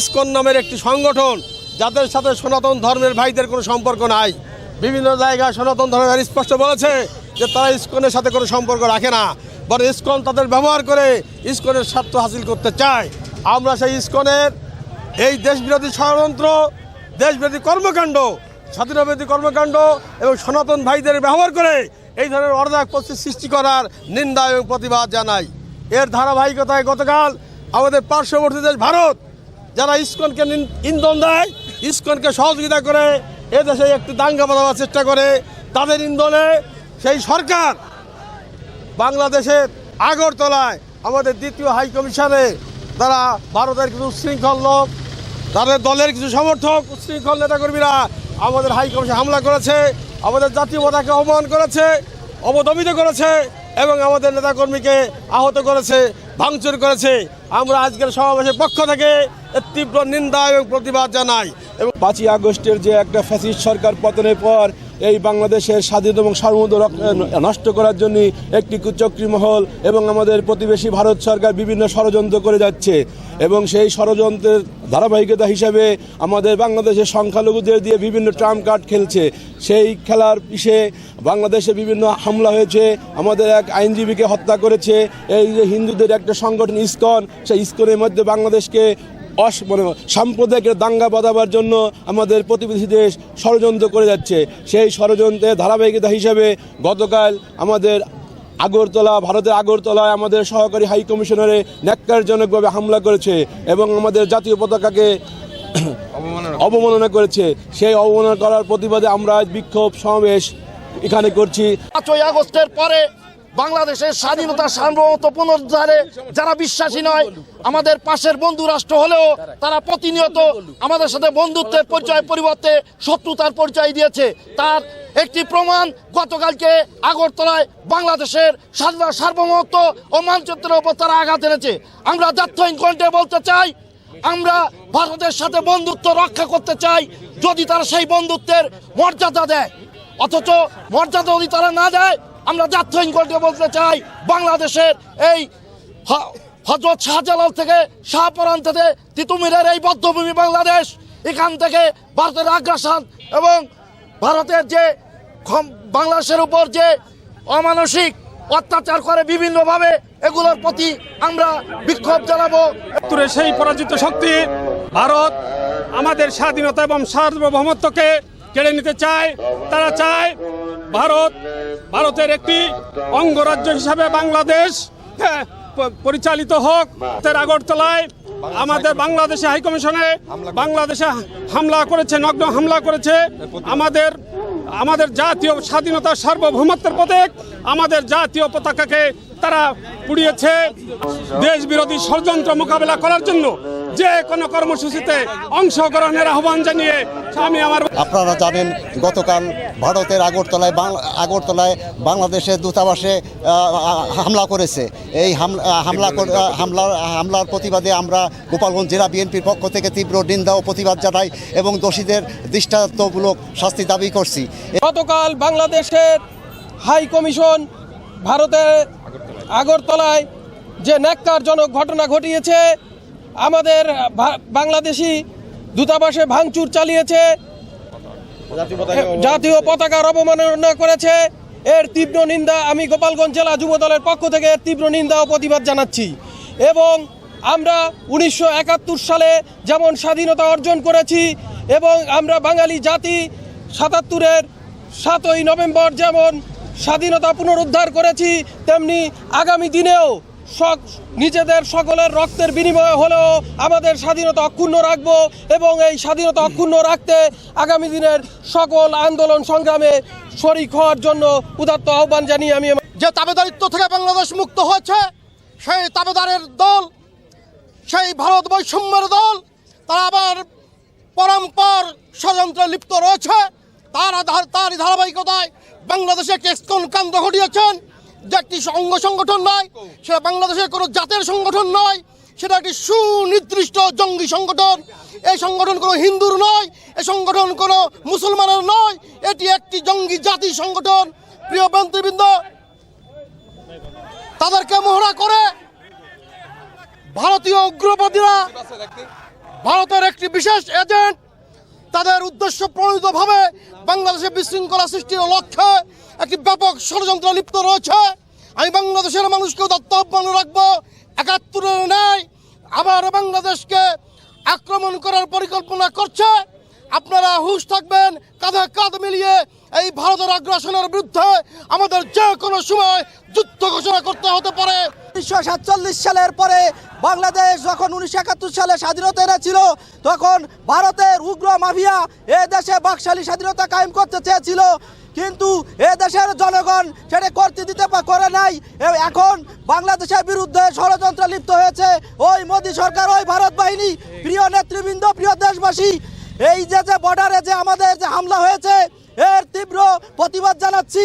ISKCON নামের একটি সংগঠন যাদের সাথে সনাতন ধর্মের ভাইদের কোনো সম্পর্ক নাই? বিভিন্ন জায়গায় সনাতন ধর্মের স্পষ্ট বলেছে যে তারা ইসকনের সাথে কোনো সম্পর্ক রাখে না। বরং ইসকন তাদের ব্যবহার করে ইসকনের স্বার্থ হাসিল করতে চায়। আমরা সেই ইসকনের এই দেশবিরোধী ষড়যন্ত্র, দেশবিরোধী কর্মকাণ্ড, স্বাধীনতাবিরোধী কর্মকাণ্ড এবং সনাতন ভাইদের ব্যবহার করে এই ধরনের অর্ধাক সৃষ্টি করার নিন্দা এবং প্রতিবাদ জানাই। এর ধারাবাহিকতায় গতকাল আমাদের পার্শ্ববর্তী দেশ ভারত, যারা ইস্কনকে ইন্ধন দেয়, ইস্কনকে সহযোগিতা করে এদেশে একটি দাঙ্গা বাঁধাবার চেষ্টা করে, তাদের ইন্ধনে সেই সরকার বাংলাদেশের আগরতলায় আমাদের দ্বিতীয় হাই কমিশনে তারা ভারতের কিছু উচ্ছৃঙ্খল লোক, তাদের দলের কিছু সমর্থক, উচ্ছৃঙ্খল নেতাকর্মীরা আমাদের হাই কমিশনে হামলা করেছে, আমাদের জাতীয় পতাকা অপমান করেছে, অবদমিত করেছে। এবং আমাদের নেতাকর্মীকে আহত করেছে, ভাঙচুর করেছে। আমরা আজকের সমাবেশের পক্ষ থেকে তীব্র নিন্দা এবং প্রতিবাদ জানাই। এবং পাঁচই আগস্টের যে একটা ফ্যাসিস্ট সরকার পতনের পর এই বাংলাদেশের স্বাধীনতা এবং সার্বভৌমত্ব নষ্ট করার জন্য একটি কুচক্রী মহল এবং আমাদের প্রতিবেশী ভারত সরকার বিভিন্ন ষড়যন্ত্র করে যাচ্ছে। এবং সেই ষড়যন্ত্রের ধারাবাহিকতা হিসাবে আমাদের বাংলাদেশের সংখ্যালঘুদের দিয়ে বিভিন্ন ট্রাম্প কার্ড খেলছে। সেই খেলার পিছে বাংলাদেশে বিভিন্ন হামলা হয়েছে, আমাদের এক আইনজীবীকে হত্যা করেছে। এই যে হিন্দুদের একটা সংগঠন ইসকন, সেই ইসকনের মধ্যে বাংলাদেশকে অস মানে সাম্প্রদায়িক দাঙ্গা বাঁধাবার জন্য আমাদের প্রতিবেশী দেশ ষড়যন্ত্র করে যাচ্ছে। সেই ষড়যন্ত্রের ধারাবাহিকতা হিসাবে গতকাল আমাদের আগরতলা ভারতের আগরতলায় আমাদের সহকারী হাই কমিশনারে ন্যাক্কারজনকভাবে হামলা করেছে এবং আমাদের জাতীয় পতাকাকে অবমাননা করেছে। সেই অবমাননা করার প্রতিবাদে আমরা আজ বিক্ষোভ সমাবেশ এখানে করছি। পাঁচই আগস্টের পরে বাংলাদেশের স্বাধীনতা সার্বভৌমত্ব পুনরুদ্ধারে যারা বিশ্বাসী নয়, আমাদের পাশের বন্ধু রাষ্ট্র হলেও তারা প্রতিনিয়ত আমাদের সাথে বন্ধুত্বের পরিচয় পরিবর্তে শত্রুতার পরিচয় দিয়েছে। তার একটি প্রমাণ গতকালকে আগরতলায় বাংলাদেশের স্বাধীনতা সার্বভৌমত্ব ও মানচিত্রের উপর তারা আঘাত এনেছে। আমরা জাতীয়হীন কণ্ঠে বলতে চাই, আমরা ভারতের সাথে বন্ধুত্ব রক্ষা করতে চাই যদি তারা সেই বন্ধুত্বের মর্যাদা দেয়। অথচ মর্যাদা যদি তারা না দেয় আমরা জাতীয়হীন কণ্ঠে বলতে চাই, বাংলাদেশের এই হজরত শাহজালাল থেকে শাহপরান থেকে তিতুমিরের এই বদ্ধভূমি বাংলাদেশ, এখান থেকে ভারতের আগ্রাসন এবং ভারতের যে বাংলাদেশের উপর যে অমানসিক অত্যাচার করে বিভিন্নভাবে, এগুলোর প্রতি আমরা বিক্ষোভ জানাব। সেই পরাজিত শক্তি ভারত আমাদের স্বাধীনতা এবং সার্বভৌমত্বকে কেড়ে নিতে চায়, তারা চায় ভারত ভারতের একটি অঙ্গরাজ্য হিসাবে বাংলাদেশ হ্যাঁ, পরিচালিত হোক। তার আগরতলায় আমাদের বাংলাদেশে হাইকমিশনে বাংলাদেশে হামলা করেছে নগ্ন হামলা করেছে। আমাদের আমাদের জাতীয় স্বাধীনতা সার্বভৌমত্বের প্রতীক আমাদের জাতীয় পতাকাকে তারা পুড়িয়েছে। দেশ বিরোধী ষড়যন্ত্র মোকাবেলা করার জন্য যে কোনো কর্মসূচিতে অংশগ্রহণের আহ্বান জানিয়ে আমি আমার আপনারা জানেন গতকাল ভারতের আগরতলায় বাংলা আগরতলায় বাংলাদেশের দূতাবাসে হামলা করেছে। এই হামলা হামলা কর- হামলার হামলার প্রতিবাদে আমরা গোপালগঞ্জ জেলা বিএনপির পক্ষ থেকে তীব্র নিন্দা ও প্রতিবাদ জানাই এবং দোষীদের দৃষ্টান্তমূলক শাস্তি দাবি করছি। গতকাল বাংলাদেশের হাই কমিশন ভারতের আগরতলায় যে ন্যাক্কারজনক ঘটনা ঘটিয়েছে আমাদের বাংলাদেশি দূতাবাসে ভাঙচুর চালিয়েছে জাতীয় পতাকার অবমাননা করেছে। এর তীব্র নিন্দা আমি গোপালগঞ্জ জেলা যুব দলের পক্ষ থেকে এর তীব্র নিন্দা ও প্রতিবাদ জানাচ্ছি। এবং আমরা উনিশশো একাত্তর সালে যেমন স্বাধীনতা অর্জন করেছি এবং আমরা বাঙালি জাতি সাতাত্তরের সাতই নভেম্বর যেমন স্বাধীনতা পুনরুদ্ধার করেছি তেমনি আগামী দিনেও নিজেদের সকলের রক্তের বিনিময়ে হলেও আমাদের স্বাধীনতা অক্ষুণ্ণ রাখব এবং এই স্বাধীনতা অক্ষুণ্ণ রাখতে আগামী দিনের সকল আন্দোলন সংগ্রামে শরিক হওয়ার জন্য উদাত্ত আহ্বান জানিয়ে আমি যে তাবেদারিত্ব থেকে বাংলাদেশ মুক্ত হয়েছে, সেই তাবেদারের দল, সেই ভারত বৈষম্যের দল, তারা আবার পরম্পর ষড়যন্ত্রে লিপ্ত রয়েছে। তার তার ধারাবাহিকতায় বাংলাদেশে কেসকন কাণ্ড ঘটিয়েছেন। যে একটি অঙ্গ সংগঠন নয়, সেটা বাংলাদেশের কোনো জাতের সংগঠন নয়, সেটা একটি সুনির্দিষ্ট জঙ্গি সংগঠন। এই সংগঠন কোনো হিন্দুর নয়, এই সংগঠন কোনো মুসলমানের নয়, এটি একটি জঙ্গি জাতি সংগঠন। প্রিয় মন্ত্রীবৃন্দ তাদেরকে মোহরা করে ভারতীয় উগ্রবাদীরা ভারতের একটি বিশেষ এজেন্ট তাদের উদ্দেশ্য প্রণোদিতভাবে বাংলাদেশে বিশৃঙ্খলা সৃষ্টির লক্ষ্যে একটি ব্যাপক ষড়যন্ত্র লিপ্ত রয়েছে। আমি বাংলাদেশের মানুষকে দত্ত আহ্বান রাখব একাত্তরের ন্যায় আবার বাংলাদেশকে আক্রমণ করার পরিকল্পনা করছে। আপনারা হুশ থাকবেন, কাঁধে কাঁধ মিলিয়ে এই ভারতের আগ্রাসনের বিরুদ্ধে আমাদের যে কোনো সময় যুদ্ধ ঘোষণা করতে হতে পারে। উনিশশো সাতচল্লিশ সালের পরে বাংলাদেশ যখন উনিশশো একাত্তর সালে স্বাধীনতা এনেছিল, তখন ভারতের উগ্র মাফিয়া এ দেশে বাকশালী স্বাধীনতা কায়েম করতে চেয়েছিল। কিন্তু এ দেশের জনগণ সেটা করতে দিতে করে নাই। এখন বাংলাদেশের বিরুদ্ধে ষড়যন্ত্র লিপ্ত হয়েছে। ওই মোদী সরকার, ওই ভারত বাহিনী। প্রিয় নেতৃবৃন্দ, প্রিয় দেশবাসী, এই যে যে বর্ডারে যে আমাদের যে হামলা হয়েছে, এর তীব্র প্রতিবাদ জানাচ্ছি।